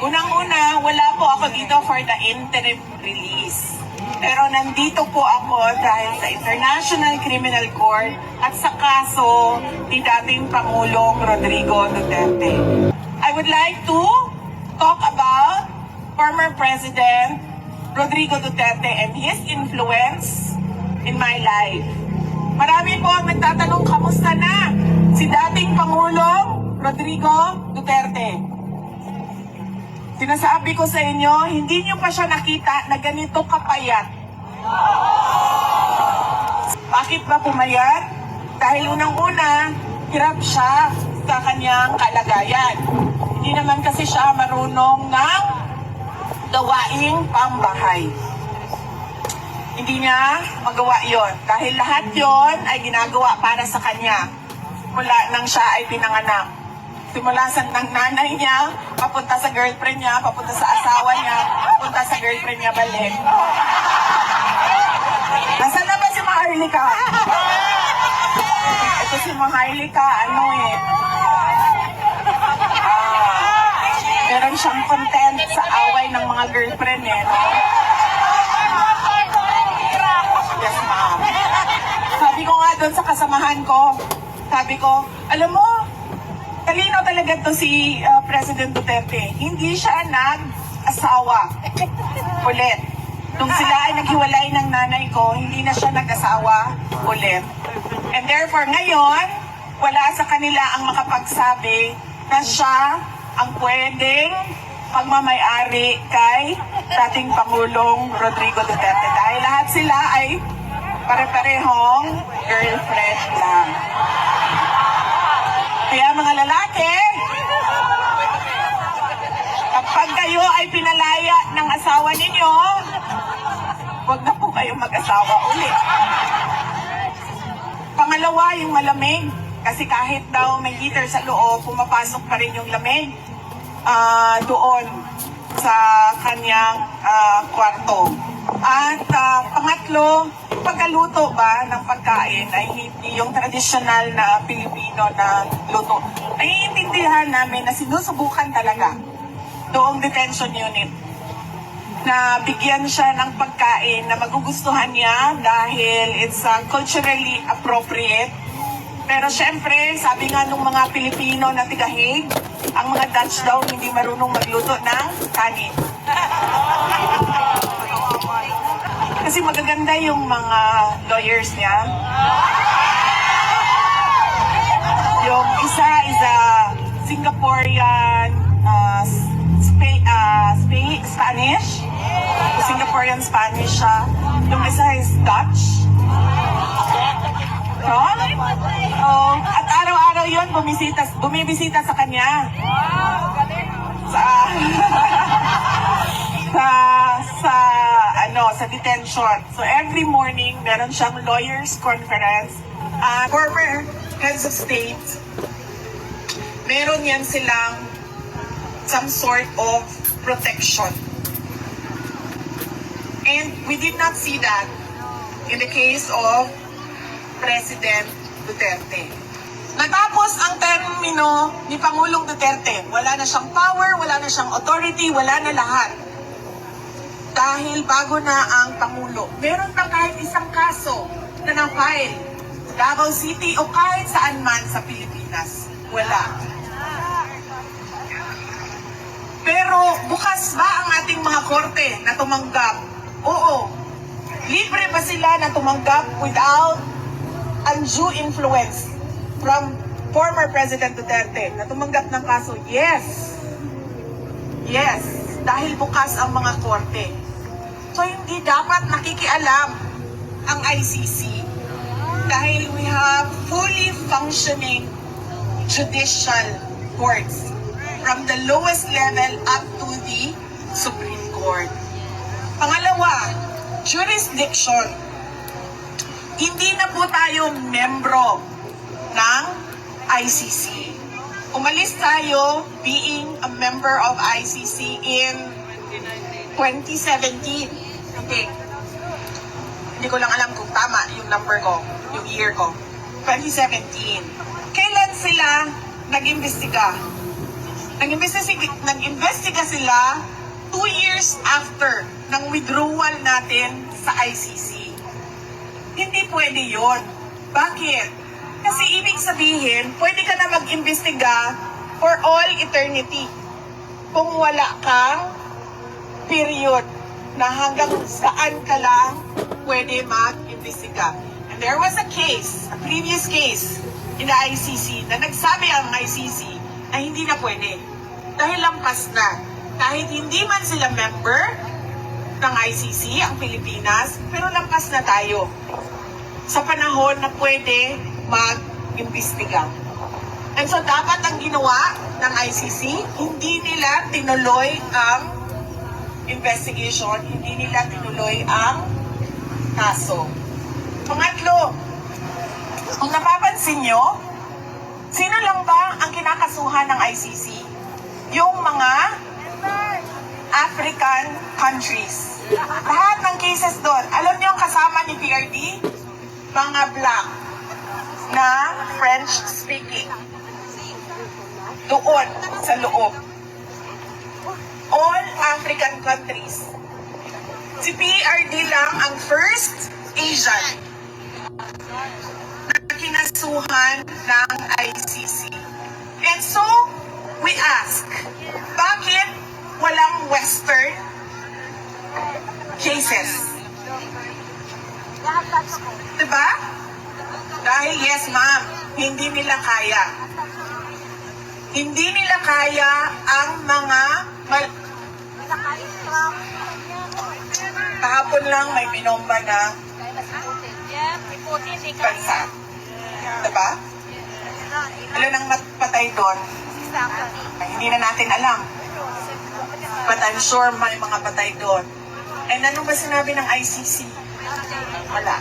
Unang-una, wala po ako dito for the interim release. Pero nandito po ako dahil sa International Criminal Court at sa kaso ni dating Pangulong Rodrigo Duterte. I would like to talk about former President Rodrigo Duterte and his influence in my life. Marami po ang nagtatanong, kamusta na si dating Pangulong Rodrigo Duterte? Sinasabi ko sa inyo, hindi nyo pa siya nakita na ganito kapayat. Bakit ba pumayat? Dahil unang-una, hirap siya sa kanyang kalagayan. Hindi naman kasi siya marunong ng gawaing pambahay. Hindi niya magawa yon dahil lahat yon ay ginagawa para sa kanya mula nang siya ay pinanganak. Simula sa ng nanay niya, papunta sa girlfriend niya, papunta sa asawa niya, papunta sa girlfriend niya balik. Nasaan na ba si Maharlika? Ito si Maharlika, ano eh. Ah, meron siyang content sa away ng mga girlfriend eh. Yes, ma'am. Sabi ko nga doon sa kasamahan ko, sabi ko, alam mo, talino talaga to si uh, President Duterte. Hindi siya nag-asawa. Ulit. Nung sila ay naghiwalay ng nanay ko, hindi na siya nag-asawa ulit. And therefore, ngayon, wala sa kanila ang makapagsabi na siya ang pwedeng pagmamayari kay dating Pangulong Rodrigo Duterte. Dahil lahat sila ay pare-parehong girlfriend lang. Kaya mga lalaki, kapag kayo ay pinalaya ng asawa ninyo, huwag na po kayo mag-asawa ulit. Pangalawa, yung malamig. Kasi kahit daw may heater sa loob, pumapasok pa rin yung lamig ah, doon sa kanyang ah, kwarto. At ah, pangatlo, pagkaluto ba ng pagkain ay hindi yung traditional na Pilipino na luto. Naiintindihan namin na sinusubukan talaga doong detention unit na bigyan siya ng pagkain na magugustuhan niya dahil it's uh, culturally appropriate. Pero syempre, sabi nga nung mga Pilipino na tigahig, ang mga Dutch daw hindi marunong magluto ng kanin. Kasi magaganda yung mga lawyers niya. Yung isa is a Singaporean uh, Spa- uh, Spa- Spanish. Singaporean Spanish siya. Yung isa is Dutch. No? Oh, at araw-araw yun, bumisita, bumibisita sa kanya. Sa, sa, sa, ano, sa detention. So every morning, meron siyang lawyers conference. Uh, former heads of state, meron yan silang some sort of protection. And we did not see that in the case of President Duterte. Natapos ang termino ni Pangulong Duterte. Wala na siyang power, wala na siyang authority, wala na lahat. Dahil bago na ang Pangulo. Meron pa kahit isang kaso na na-file Davao City o kahit saan man sa Pilipinas. Wala. Pero bukas ba ang ating mga korte na tumanggap? Oo. Libre ba sila na tumanggap without undue influence from former President Duterte na tumanggap ng kaso? Yes. Yes. Dahil bukas ang mga korte. So hindi dapat nakikialam ang ICC dahil we have fully functioning judicial courts from the lowest level up to the Supreme Court. Pangalawa, jurisdiction. Hindi na po tayo membro ng ICC. Umalis tayo being a member of ICC in 2017. Okay. Hindi ko lang alam kung tama yung number ko, yung year ko. 2017. Kailan sila nag-imbestiga? Nag-investiga, nag-investiga sila two years after ng withdrawal natin sa ICC. Hindi pwede yon. Bakit? Kasi ibig sabihin, pwede ka na mag-imbestiga for all eternity. Kung wala kang period na hanggang saan ka lang pwede mag-imbestiga. And there was a case, a previous case in the ICC na nagsabi ang ICC na hindi na pwede. Dahil lampas na. Kahit hindi man sila member ng ICC, ang Pilipinas, pero lampas na tayo sa panahon na pwede mag-imbestiga. And so dapat ang ginawa ng ICC, hindi nila tinuloy ang investigation, hindi nila tinuloy ang kaso. Pangatlo, kung napapansin nyo, sino lang ba ang kinakasuhan ng ICC? Yung mga African countries. Lahat ng cases doon. Alam niyo ang kasama ni PRD? Mga black na French speaking. Doon, sa loob. African countries. Si PRD lang ang first Asian na kinasuhan ng ICC. And so, we ask, bakit walang Western cases? Diba? Dahil yes, ma'am, hindi nila kaya. Hindi nila kaya ang mga kahapon lang may binomba na bansa. Diba? Ilan ang mat- patay doon? Hindi na natin alam. But I'm sure may mga patay doon. And ano ba sinabi ng ICC? Wala.